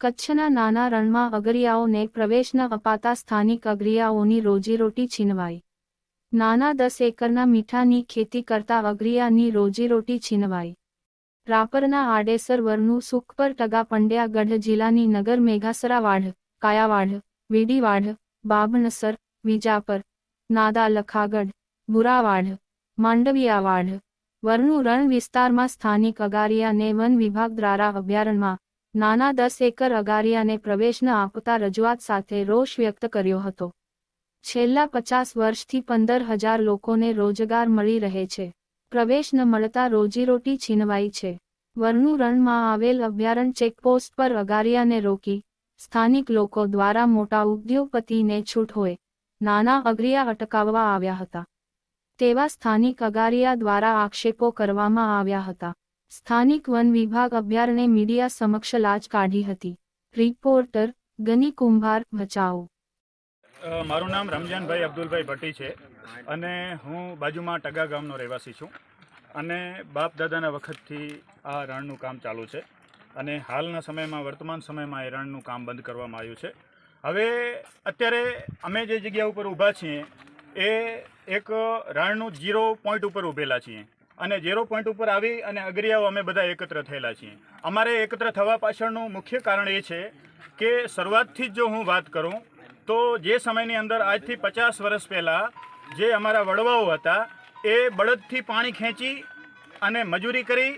કચ્છના નાના રણમાં અગરિયાઓને પ્રવેશ ન અપાતા સ્થાનિક અગરિયાઓની રોજીરોટી છીનવાઈ. નાના દસ એકરના મીઠાની ખેતી કરતા અગરિયાની રોજીરોટી છીનવાઈ. રાપરના આડેસર વરનું સુખ પર ટગા પંડ્યા ગઢ જિલ્લાની નગર મેઘાસરાવાઢ કાયાવાઢ, વીડીવાઢ, બાબનસર, વિજાપર નાદા લખાગઢ, બુરાવાઢ, માંડવિયાવાઢ વરનું રણ વિસ્તારમાં સ્થાનિક અગારિયાને વન વિભાગ દ્વારા અભયારણ્યમાં નાના દસ એકર અગારિયાને પ્રવેશ ન આપતા રજૂઆત સાથે રોષ વ્યક્ત કર્યો હતો. છેલ્લા પચાસ વર્ષથી પંદર હજાર લોકોને રોજગાર મળી રહે છે. પ્રવેશ ન મળતા રોજીરોટી છીનવાઈ છે. વરનું રણમાં આવેલ અભયારણ્ય ચેકપોસ્ટ પર અગારિયાને રોકી સ્થાનિક લોકો દ્વારા મોટા ઉદ્યોગપતિને છૂટ હોય. નાના અગરિયા અટકાવવા આવ્યા હતા. તેવા સ્થાનિક અગારિયા દ્વારા આક્ષેપો કરવામાં આવ્યા હતા. સ્થાનિક વન વિભાગ અભયારણ્ય મીડિયા સમક્ષ લાજ કાઢી હતી. રિપોર્ટર ગની કુંભાર ભચાઓ મારું નામ રમજાનભાઈ અબ્દુલભાઈ ભટ્ટી છે અને હું બાજુમાં ટગા ગામનો રહેવાસી છું. અને બાપ દાદાના વખતથી આ રણનું કામ ચાલુ છે. અને હાલના સમયમાં, વર્તમાન સમયમાં એ રણનું કામ બંધ કરવામાં આવ્યું છે. હવે અત્યારે અમે જે જગ્યા ઉપર ઊભા છીએ, એ એક રણનું જીરો પોઈન્ટ ઉપર ઊભેલા છીએ. અને ઝીરો પોઈન્ટ ઉપર આવી અને અગરિયાઓ અમે બધા એકત્ર થયેલા છીએ. અમારે એકત્ર થવા પાછળનું મુખ્ય કારણ એ છે કે શરૂઆતથી જ જો હું વાત કરું, તો જે સમયની અંદર આજથી પચાસ વર્ષ પહેલાં જે અમારા વડવાઓ હતા, એ બળદથી પાણી ખેંચી અને મજૂરી કરી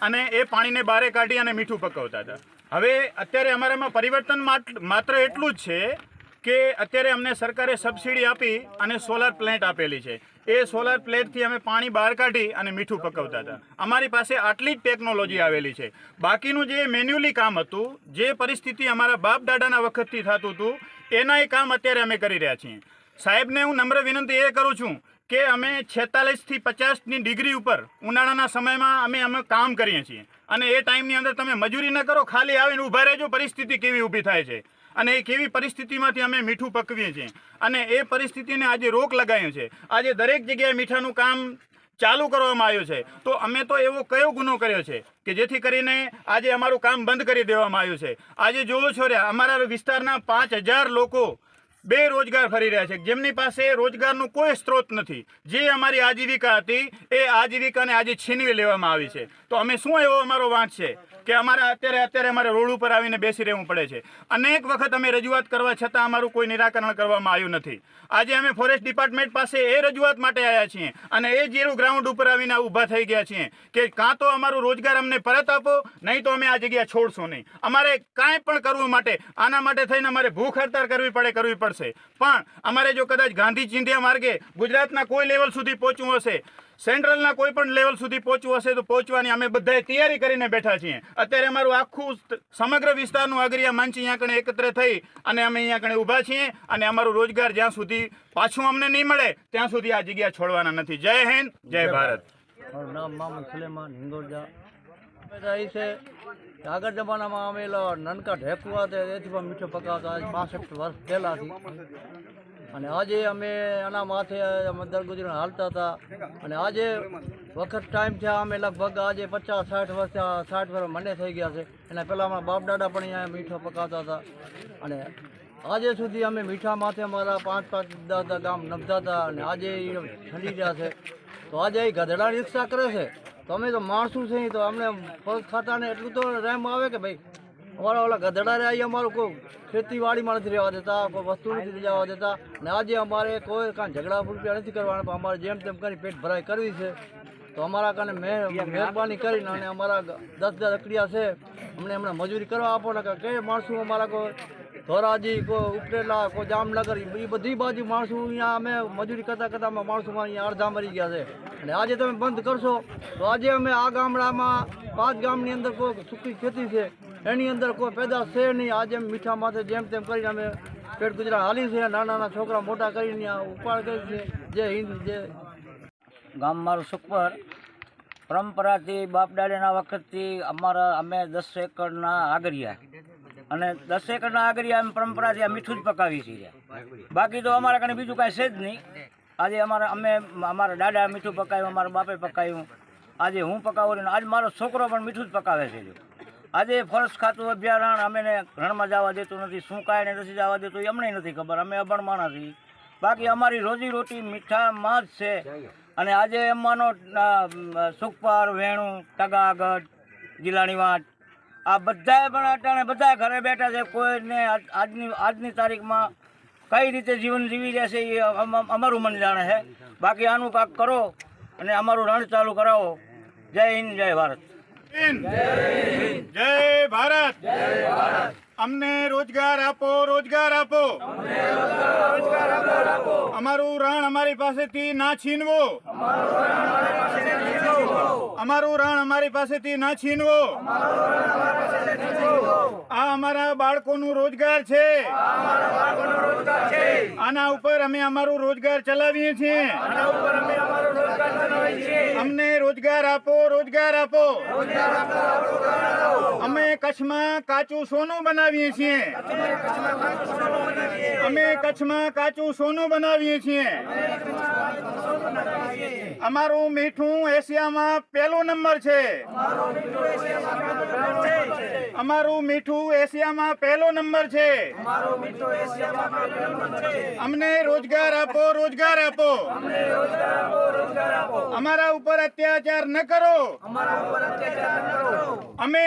અને એ પાણીને બારે કાઢી અને મીઠું પકવતા હતા. હવે અત્યારે અમારામાં પરિવર્તન માત્ર એટલું જ છે કે અત્યારે અમને સરકારે સબસિડી આપી અને સોલાર પ્લેન્ટ આપેલી છે. એ સોલાર પ્લેટથી અમે પાણી બહાર કાઢી અને મીઠું પકવતા હતા. અમારી પાસે આટલી જ ટેકનોલોજી આવેલી છે. બાકીનું જે મેન્યુઅલી કામ હતું, જે પરિસ્થિતિ અમારા બાપ દાદાના વખતથી થતું હતું, એનાય કામ અત્યારે અમે કરી રહ્યા છીએ. સાહેબને હું નમ્ર વિનંતી એ કરું છું કે અમે છેતાલીસથી પચાસની ડિગ્રી ઉપર ઉનાળાના સમયમાં અમે અમે કામ કરીએ છીએ. અને એ ટાઈમની અંદર તમે મજૂરી ન કરો, ખાલી આવીને ઊભા રહેજો, પરિસ્થિતિ કેવી ઊભી થાય છે. અને એ કેવી પરિસ્થિતિમાંથી અમે મીઠું પકવીએ છીએ. અને એ પરિસ્થિતિને આજે રોક લગાવ્યો છે આજે દરેક જગ્યાએ મીઠાનું કામ ચાલુ કરવામાં આવ્યું છે. તો અમે તો એવો કયો ગુનો કર્યો છે કે જેથી કરીને આજે અમારું કામ બંધ કરી દેવામાં આવ્યું છે. આજે જોવો છો રે, અમારા વિસ્તારના પાંચ લોકો બેરોજગાર ફરી રહ્યા છે. જેમની પાસે રોજગારનો કોઈ સ્ત્રોત નથી. જે અમારી આજીવિકા હતી, એ આજીવિકાને આજે છીનવી લેવામાં આવી છે. તો અમે શું એવો અમારો વાંક છે? કે અમારે અત્યારે અત્યારે અમારે રોડ ઉપર આવીને બેસી રહેવું પડે છે. અનેક વખત અમે રજૂઆત કરવા છતાં અમારું કોઈ નિરાકરણ કરવામાં આવ્યું નથી. આજે અમે ફોરેસ્ટ ડિપાર્ટમેન્ટ પાસે એ રજૂઆત માટે આવ્યા છીએ અને એ જીરું ગ્રાઉન્ડ ઉપર આવીને ઊભા થઈ ગયા છીએ કે કાં તો અમારું રોજગાર અમને પરત આપો, નહીં તો અમે આ જગ્યા છોડશું નહીં. અમારે કાંઈ પણ કરવું માટે, આના માટે થઈને અમારે ભૂખ હડતાળ કરવી પડે, કરવી પડશે. પણ અમારે જો કદાચ ગાંધી ચિંધ્યા માર્ગે ગુજરાતના કોઈ લેવલ સુધી પહોંચવું હશે સેન્ટ્રલના કોઈ પણ લેવલ સુધી પહોંચવું હશે તો પહોંચવાની અમે બધાએ તૈયારી કરીને બેઠા છીએ. અત્યારે અમારું આખું સમગ્ર વિસ્તારનું આગરિયા મંચ અહીંયા કણે એકત્ર થઈ અને અમે અહીંયા કણે ઊભા છીએ અને અમારું રોજગાર જ્યાં સુધી પાછું અમને નહીં મળે ત્યાં સુધી આ જગ્યા છોડવાના નથી. જય હિન્દ જય ભારત. મારું નામ મોહમ્મદ સુલેમાન હિંગોરજા. બધા એ છે. આગળ જમાનામાં અમે નાનકા ઢેકવા તે એથી પણ મીઠો પકાવતા બાસઠ વર્ષ પહેલાંથી. અને આજે અમે એના માથે અમે ગુજરણ હાલતા હતા. અને આજે વખત ટાઈમ થયા, અમે લગભગ આજે પચાસ, સાઠ વર્ષ સાઠ વર્ષ મને થઈ ગયા છે. એના પહેલાં અમારા બાપ દાદા પણ અહીંયા મીઠો પકાવતા હતા. અને આજે સુધી અમે મીઠા માથે અમારા પાંચ પાંચ દસ ગામ નમતા હતા અને આજે એ ઠંડી રહ્યા છે. તો આજે એ ગધડા રિક્ષા કરે છે. તો અમે તો માણસું છે તો અમને પગ ખાતાને એટલું તો રેમ આવે કે ભાઈ અમારા ઓલા ગધડા રહ્યા અમારું કોઈ ખેતીવાડીમાં નથી રહેવા દેતા, કોઈ વસ્તુ જવા દેતા. ને આજે અમારે કોઈ કાંઈ ઝઘડા રૂપિયા નથી કરવાના અમારે જેમ તેમ કરી પેટ ભરાઈ કરવી છે. તો અમારા કાને મહેરબાની કરીને અને અમારા દસ દસ અકડિયા છે, અમને એમને મજૂરી કરવા આપો ને કે માણસો અમારા કોઈ ધોરાજી, કોઈ ઉપરેલા કોઈ જામનગર એ બધી બાજુ માણસો અહીંયા અમે મજૂરી કરતા કરતા અમે માણસો અહીંયા અડધા મરી ગયા છે. અને આજે તમે બંધ કરશો, તો આજે અમે આ ગામડામાં, પાંચ ગામની અંદર કોઈ સુખી ખેતી છે. એની અંદર કોઈ પેદા છે નહીં. આજે મીઠા માથે જેમ તેમ કરીને અમે પેટ ગુજરાત હાલી છે. નાના નાના છોકરા મોટા કરીને ઉપાડ કરી છે. જે હિન્દ જે ગામ મારું સુખપર. પરંપરાથી બાપ દાદાના વખતથી અમારા અમે દસ એકરના આગરિયા. અને દસ એકરના આગરિયા અમે પરંપરાથી આ મીઠું જ પકાવી છીએ. બાકી તો અમારા કને બીજું કાંઈ છે જ નહીં. આજે અમારા અમે, અમારા દાદા મીઠું પકાવ્યું અમારા બાપે પકાવ્યું આજે હું પકાવું આજ મારો છોકરો પણ મીઠું જ પકાવે છે. જો આજે ફોરેસ્ટ ખાતું અભયારણ્ય અમે રણમાં જવા દેતું નથી, શું કાંઈ નથી જવા દેતું એમને નથી ખબર, અમે અભણ માણસ. બાકી અમારી રોજી રોટી મીઠામાં જ છે. અને આજે એમાંનો સુખપર, વેણું ટગાગઢ ગીલાણી વાટ, આ બધાએ પણ અટાણે બધા ઘરે બેઠા છે, કોઈને આજની આજની તારીખમાં કઈ રીતે જીવન જીવી જશે એ અમ- અમ- અમારું મન જાણે છે. બાકી આનું કાંક કરો અને અમારું રણ ચાલુ કરાવો. જય હિન્દ, જય ભારત. હિન્દ. જય ભારત. અમને રોજગાર આપો રોજગાર આપો. અમારું રણ અમારી પાસેથી ના છીનવો. અમારું રણ અમારી પાસેથી ના છીનવો. આ અમારા બાળકોનું રોજગાર છે. આના ઉપર અમે અમારું રોજગાર ચલાવીએ છીએ. અમને રોજગાર આપો રોજગાર આપો. અમે કચ્છમાં કાચું સોનું બનાવીએ છીએ. અમે કચ્છમાં કાચું સોનું બનાવીએ છીએ. અમારું મીઠું એશિયામાં પહેલો નંબર છે. અમારું મીઠું એશિયામાં પહેલો નંબર છે. અમને રોજગાર આપો રોજગાર આપો. અમારા ઉપર અત્યાચાર ન કરો. અમે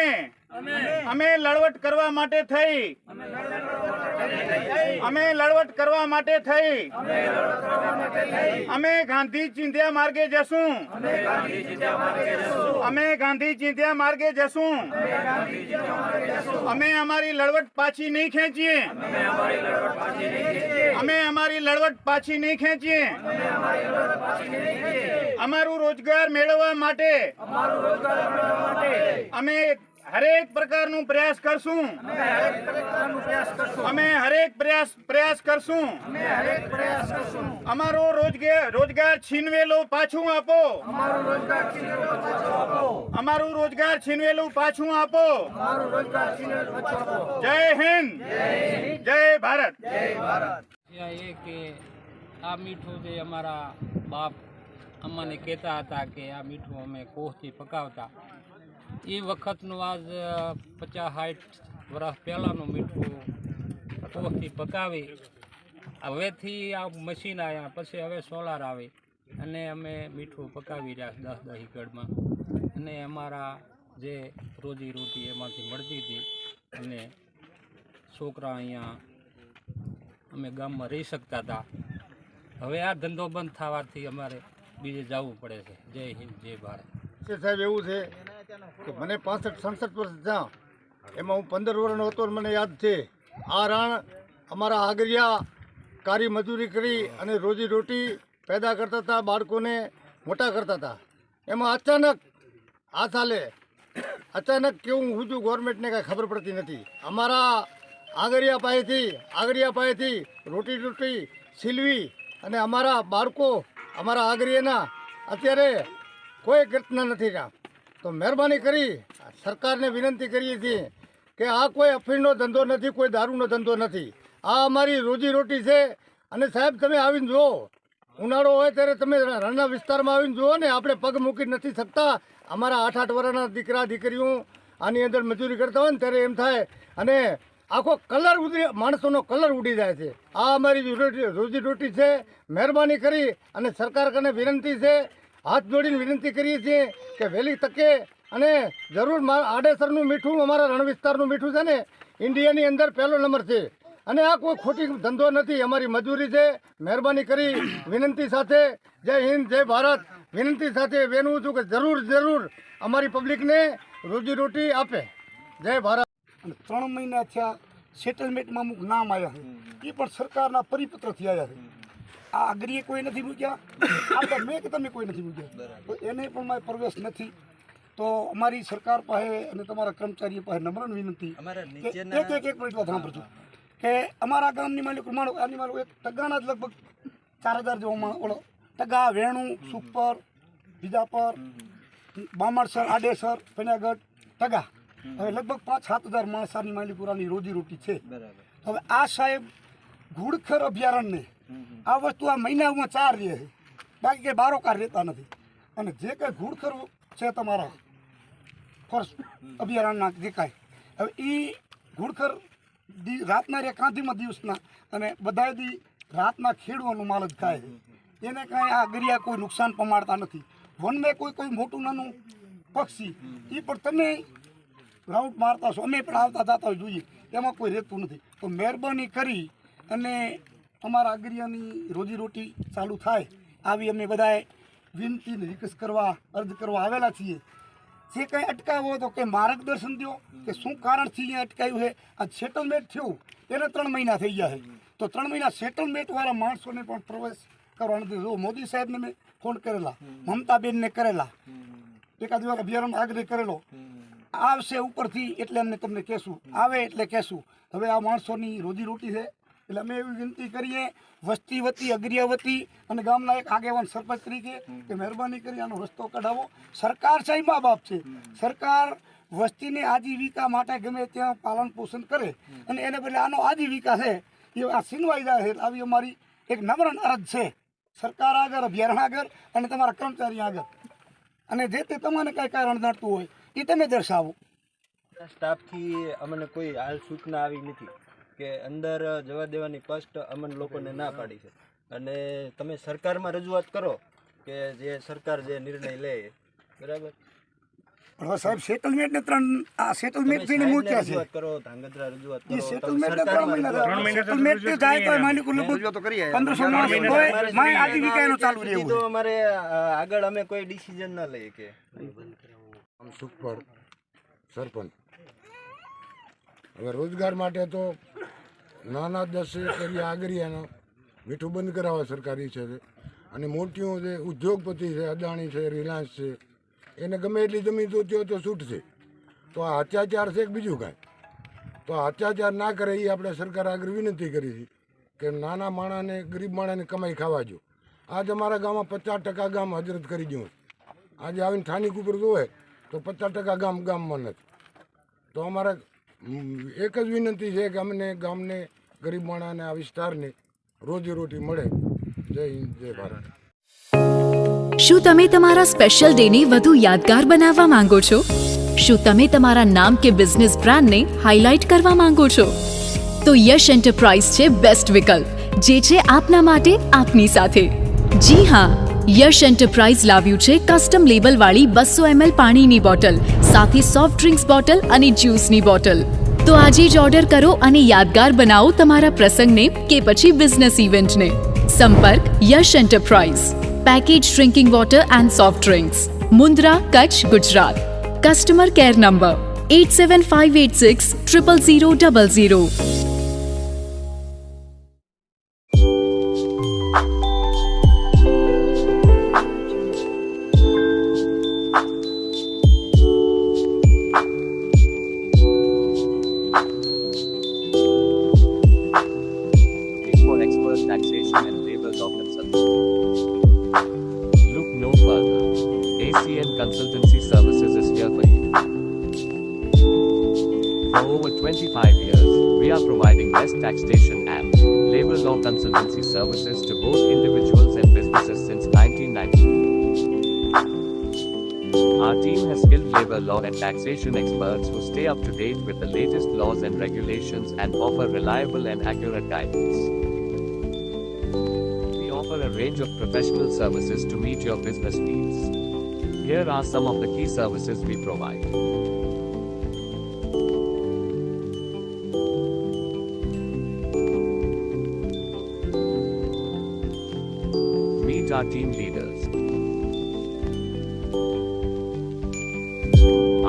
અમે લડવટ કરવા માટે થઈ. અમે લડવટ કરવા માટે થઈ. અમે ગાંધી ચિંધ્યા માર્ગે જશું. અમે ગાંધી ચિંધ્યા માર્ગે જશું. અમે અમારી લડવટ પાછી નહીં ખેંચીએ. અમે અમારી લડવટ પાછી નહીં ખેંચીએ. અમારું રોજગાર મેળવવા માટે. અમે હરેક પ્રકારનું પ્રયાસ કરશું. અમે હરેક પ્રયાસ પ્રયાસ કરશું. અમારો રોજગાર રોજગાર છીનવેલો પાછું આપો. અમારું રોજગાર છીનવેલું પાછું આપો. જય હિન્દ. જય ભારત. કે આ મીઠું જે અમારા બાપ અમને કહેતા હતા કે આ મીઠું અમે કોહથી પકાવતા. એ વખતનું આજ પચાસ સાઠ વર્ષ પહેલાંનું મીઠું કોસથી પકાવી. હવેથી આ મશીન આવ્યા પછી હવે સોલાર આવી. અને અમે મીઠું પકાવી રહ્યા દસ દસ એકડમાં અને અમારા જે રોજી રોટી એમાંથી મળતી હતી, અને છોકરા અહીંયા અમે ગામમાં રહી શકતા હતા. હવે આ ધંધો બંધ થવાથી અમારે બીજે જવું પડે છે. જય હિન્દ, જય ભારત. સાહેબ, એવું છે કે મને પાસઠ, સડસઠ વર્ષ થયા. એમાં હું પંદર વર્ષનો હતો મને યાદ છે. આ રણ અમારા આગરિયા કારી મજૂરી કરી અને રોજી રોટી પેદા કરતા હતા, બાળકોને મોટા કરતા હતા. એમાં અચાનક આ સાલે અચાનક કેવું હું છું ગવર્મેન્ટને કાંઈ ખબર પડતી નથી. અમારા આગરિયા પાસેથી આગરિયા પાસેથી રોટી રોટી સિલવી અને અમારા બાળકો, અમારા આગરિયાના અત્યારે કોઈ ઘટના નથી રહ્યા. તો મહેરબાની કરી સરકારને વિનંતી કરીએ છીએ કે આ કોઈ અફીણનો ધંધો નથી, કોઈ દારૂનો ધંધો નથી. આ અમારી રોજી રોટી છે અને સાહેબ, તમે આવીને જુઓ. ઉનાળો હોય ત્યારે તમે રણના વિસ્તારમાં આવીને જુઓ ને, આપણે પગ મૂકી નથી શકતા. અમારા આઠ આઠ વર્ષના દીકરા, દીકરીઓ આની અંદર મજૂરી કરતા હોય ને, ત્યારે એમ થાય. અને આખો કલર ઉડી માણસોનો કલર ઉડી જાય છે. આ અમારી રોજી રોજી છે. મહેરબાની કરી અને સરકાર કને વિનંતી છે હાથ જોડીને વિનંતી કરીએ છીએ કે વહેલી તકે અને જરૂર આડેસરનું મીઠું અમારા રણ વિસ્તારનું મીઠું છે ને ઇન્ડિયાની અંદર પહેલો નંબર છે. અને આ કોઈ ખોટી ધંધો નથી અમારી મજૂરી છે. મહેરબાની કરી વિનંતી સાથે જય હિન્દ જય ભારત. વિનંતી સાથે વેનવું છું કે જરૂર જરૂર અમારી પબ્લિકને રોજીરોટી આપે. જય ભારત. અને ત્રણ મહિના થયા સેટલમેન્ટમાં અમુક નામ આવ્યા એ પણ સરકારના પરિપત્રથી આવ્યા છે. આ અગ્રીએ કોઈ નથી મૂક્યા. આ મેં કે તમે કોઈ નથી મૂક્યા. તો એને પણ મારે પ્રવેશ નથી. તો અમારી સરકાર પાસે અને તમારા કર્મચારીઓ પાસે નમ્ર વિનંતી એક એક એક મિનિટ વાત સાંભળજો. કે અમારા ગામની માલિક માણો આની માલિક એક ટગાના જ લગભગ ચાર હજાર જેવો ઓળો ટગા વેણું સુપર બીજાપર બામણસર આડેસર પન્યાગઢ ટગા હવે લગભગ પાંચ સાત હજાર માણસાની માલિકુરાની રોજીરોટી છે. હવે આ સાહેબ ઘુડખર અભયારણ્યને આ વસ્તુ આ મહિનામાં ચાર રહે છે. બાકી કંઈ બારોકાર રહેતા નથી. અને જે કંઈ ઘૂડખર છે તમારા ફોરેસ્ટ અભિયારણના જે કાંઈ. હવે એ ઘૂડખર દી રાતના રે કાંધીમાં દિવસના. અને બધાય દી રાતના ખેડવાનું માલ જ ખાય છે. એને કાંઈ આ ગરિયા કોઈ નુકસાન પમાડતા નથી. વનમે કોઈ કોઈ મોટું નાનું પક્ષી એ પણ તમે રાઉન્ડ મારતા છો. અમે પણ આવતા જતા હોય જોઈએ. એમાં કોઈ રહેતું નથી. તો મહેરબાની કરી અને અમારા અગરિયાની રોજીરોટી ચાલુ થાય આવી અમે બધાએ વિનંતી રિક્વેસ્ટ કરવા, અર્જ કરવા આવેલા છીએ. જે કંઈ અટકાવ્યો હોય તો કંઈ માર્ગદર્શન દો કે શું કારણથી અહીંયા અટકાયું છે. આ સેટલમેન્ટ થયું, એને ત્રણ મહિના થઈ ગયા છે. તો ત્રણ મહિના સેટલમેન્ટવાળા માણસોને પણ પ્રવેશ કરવાનું નથી મોદી સાહેબને મેં ફોન કરેલા, મમતાબેનને કરેલા, એકાદ વાર અભિયાન આગ્રહ કરેલો, આવશે ઉપરથી એટલે અમને તમને કહેશું. આવે એટલે કહેશું. હવે આ માણસોની રોજીરોટી છે. એટલે અમે એવી વિનંતી કરીએ, વસ્તી વતી અગ્રિયાવતી અને ગામના એક આગેવાન સરપંચ તરીકે કે મહેરબાની કરી આનો રસ્તો કઢાવો. સરકાર છે મા બાપ છે. સરકાર વસ્તીને આજીવિકા માટે ગમે ત્યાં પાલન પોષણ કરે અને એને બદલે આનો આજીવિકા છે, એ આ સિનવાઈ જાય છે. આવી અમારી એક નમ્ર અરજ છે. સરકાર આગળ, અભિયારણ આગળ અને તમારા કર્મચારી આગળ. અને જે તે તમને કાંઈ કારણ નડતું હોય, એ તમે દર્શાવો. સ્ટાફથી અમને કોઈ હાલ સૂચના આવી નથી. કે અંદર જવા દેવાની સ્પષ્ટ અમન લોકોને ના પાડી છે. અને તમે સરકારમાં રજૂઆત કરો કે જે સરકાર જે નિર્ણય લે બરાબર? હવે સાહેબ સેટલમેન્ટ ને ત્રણ આ સેટલમેન્ટ થઈને મૂક્યા છે. રજૂઆત કરો ધાંગધ્રા રજૂઆત કરો તમે સેટલમેન્ટ ત્રણ મહિના ત્રણ મહિના સેટલમેન્ટ રજૂઆત જાય તો કરીએ માલિકો લગભગ પંદરસો માણસ હોય માય સુધી આજીવિકા ચાલુ રહેવું તો અમારે આગળ અમે કોઈ ડિસિઝન ના લઈએ કે. આમ સુખપર સરપંચ. હવે રોજગાર માટે તો નાના દસ એકરિયા આગરિયાનો મીઠું બંધ કરાવવા સરકારી છે અને મોટીઓ જે ઉદ્યોગપતિ છે, અદાણી છે, રિલાયન્સ છે, એને ગમે એટલી જમીન જોતી હોય તો છૂટશે તો આ અત્યાચાર છે કે બીજું કાંઈ? તો અત્યાચાર ના કરે એ આપણે સરકાર આગળ વિનંતી કરી છે કે નાના માણાને, ગરીબ માણાને કમાઈ ખાવા જો આજ અમારા ગામમાં પચાસ ટકા ગામ હજરત કરી દઉં આજે આવીને સ્થાનિક ઉપર જોવે તો પચાસ ટકા ગામ ગામમાં નથી. તો અમારે એક જ વિનંતી છે કે અમને ગામને, ગરીબ માણાને આ વિસ્તારને રોજીરોટી મળે. જય હિન્દ, જય ભારત. શું તમે તમારા સ્પેશિયલ ડેને વધુ યાદગાર બનાવવા માંગો છો? શું તમે તમારા નામ કે બિઝનેસ બ્રાન્ડને હાઇલાઇટ કરવા માંગો છો? તો યશ એન્ટરપ્રાઇઝ છે બેસ્ટ વિકલ્પ, જે છે આપના માટે આપની સાથે. જી હા યશ એન્ટરપ્રાઇઝ લાવ્યું છે કસ્ટમ લેબલ વાળી બસો એમએલ પાણીની બોટલ, સાથે સોફ્ટ ડ્રિંક્સ બોટલ અને જ્યુસની બોટલ. તો આજે જ ઓર્ડર કરો અને યાદગાર બનાવો તમારા પ્રસંગને કે પછી બિઝનેસ ઇવેન્ટને સંપર્ક Yash enterprise. Package drinking water and soft drinks Mundra, Kutch, Gujarat. Customer care number eight seven five eight six triple zero double zero labor law and taxation experts who stay up to date with the latest laws and regulations and offer reliable and accurate guidance. We offer a range of professional services to meet your business needs. Here are some of the key services we provide. Meet our team leaders.